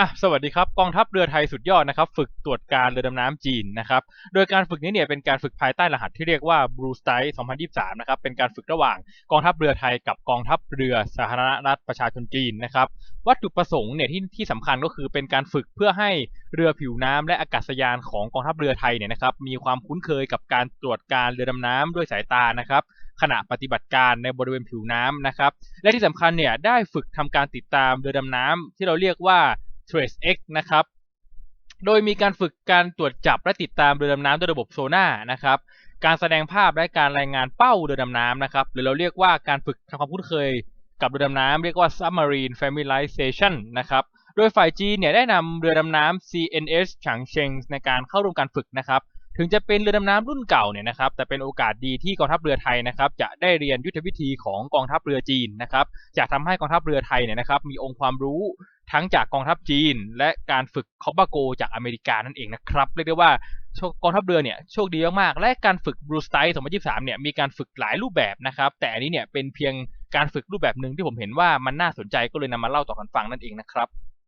อะสวัสดีครับกองทัพเรือไทยสุดยอดนะครับ ฝึกตรวจการเรือดำน้ำจีนนะครับ โดยการฝึกนี้เนี่ยเป็นการฝึกภายใต้รหัสที่เรียกว่า Blue Style 2023 นะครับ เป็นการฝึกระหว่างกองทัพเรือไทยกับกองทัพเรือสาธารณรัฐประชาชนจีนนะครับ วัตถุประสงค์เนี่ยที่ที่สำคัญก็คือเป็นการฝึกเพื่อให้เรือผิวน้ำและอากาศยานของกองทัพเรือไทยเนี่ยนะครับมีความคุ้นเคยกับการตรวจการเรือดำน้ำด้วยสายตานะครับขณะปฏิบัติการในบริเวณผิวน้ำนะครับ และที่สำคัญเนี่ยได้ฝึกทำการติดตามเรือดำน้ำที่เราเรียกว่า Trace X นะครับ โดยมีการฝึกการตรวจจับและติดตามเรือดำน้ำด้วยระบบโซน่านะครับ การแสดงภาพและการรายงานเป้าเรือดำน้ำนะครับ หรือเราเรียกว่าการฝึกทำความคุ้นเคยกับเรือดำน้ำเรียกว่า submarine familiarization นะครับ โดยฝ่ายจีนเนี่ยได้นำเรือดำน้ำ CNS ฉางเชงในการเข้าร่วมการฝึกนะครับ ถึงจะเป็นเรือดำน้ำรุ่นเก่าเนี่ยนะครับ แต่เป็นโอกาสดีที่กองทัพเรือไทยนะครับจะได้เรียนยุทธวิธีของกองทัพเรือจีนนะครับ จะทำให้กองทัพเรือไทยเนี่ยนะครับมีองค์ความรู้ ทั้งจากกองทัพจีน และการฝึกคอปบาโกจากอเมริกานั่นเองนะครับเรียกได้ว่ากองทัพเรือเนี่ยโชคดีมากๆและการฝึกบรูสไตล์2023เนี่ยมีการฝึกหลายรูปแบบนะครับแต่อันนี้เนี่ยเป็นเพียงการฝึกรูปแบบหนึ่งที่ผมเห็นว่ามันน่าสนใจก็เลยนำมาเล่าต่อกันฟังนั่นเองนะครับ